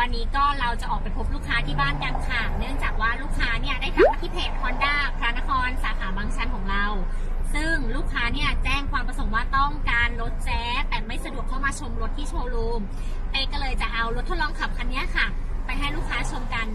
วันนี้ก็เราจะออกไปพบลูกค้าที่บ้านกันค่ะ เนื่องจากว่าลูกค้าเนี่ยได้ทักมาที่เพจ Honda พระนครสาขาบางชันของเรา ซึ่งลูกค้าเนี่ยแจ้งความประสงค์ว่าต้องการรถแจ๊สแต่ไม่สะดวกเข้ามาชมรถที่โชว์รูมเอก็เลยจะเอารถทดลองขับคันนี้ค่ะ ไปให้ลูกค้าชมกัน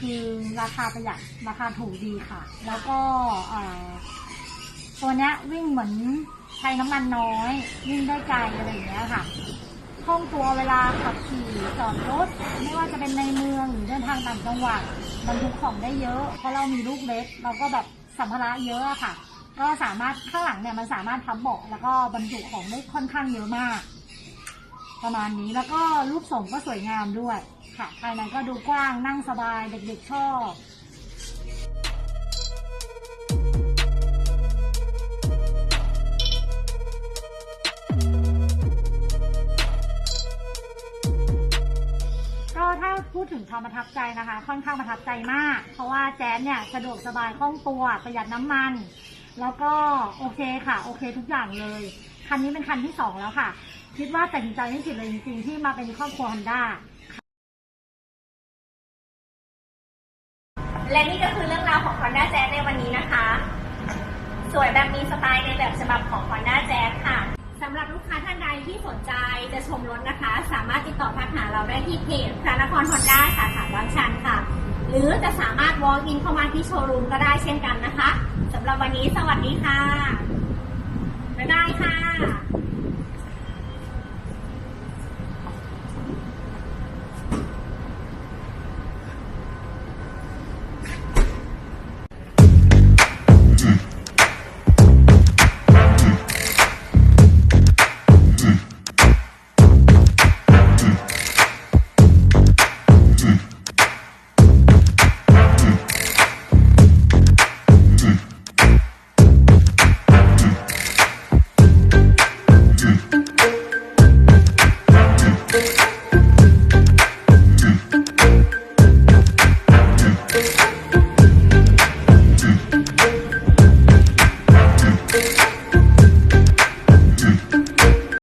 คือราคาประหยัดราคาถูกดีค่ะ แล้วก็ตัวเนี้ยวิ่งเหมือนใช้น้ำมันน้อย วิ่งได้ไกลอะไรอย่างเงี้ยค่ะคล่องตัวเวลาขับขี่จอดรถ ไม่ว่าจะเป็นในเมืองหรือเดินทางต่างจังหวัดบรรทุกของได้เยอะ เพราะเรามีลูกเล็ก เราก็แบบสัมภาระเยอะอะค่ะ ก็สามารถข้างหลังเนี่ยมันสามารถพับเบาะแล้วก็บรรจุของได้ค่อนข้างเยอะมาก ประมาณนี้แล้วก็รูปทรงก็สวยงามด้วย ค่ะ ภายในก็ดูกว้างนั่งสบายเด็กๆชอบก็ถ้าพูดถึงความประทับใจนะคะ ค่อนข้างประทับใจมาก เพราะว่าแจ๊สเนี่ยสะดวกสบายคล่องตัวประหยัดน้ำมัน แล้วก็โอเคค่ะ โอเคทุกอย่างเลย คันนี้เป็นคันที่สองแล้วค่ะ คิดว่าตัดสินใจไม่ผิดเลยจริงๆที่มาเป็นครอบครัวฮอนด้า และนี่ก็คือเรื่องราวของ Honda Jazz ในวันนี้นะคะ สวยแบบมีสไตล์ในแบบฉบับของ Honda Jazz ค่ะสำหรับลูกค้าท่านใดที่สนใจจะชมรถนะคะ สามารถติดต่อทักหาเราได้ที่เพจพระนคร Honda สาขาบางชันค่ะ หรือจะสามารถ walk in เข้ามาที่โชว์รูมก็ได้เช่นกันนะคะสำหรับวันนี้สวัสดีค่ะ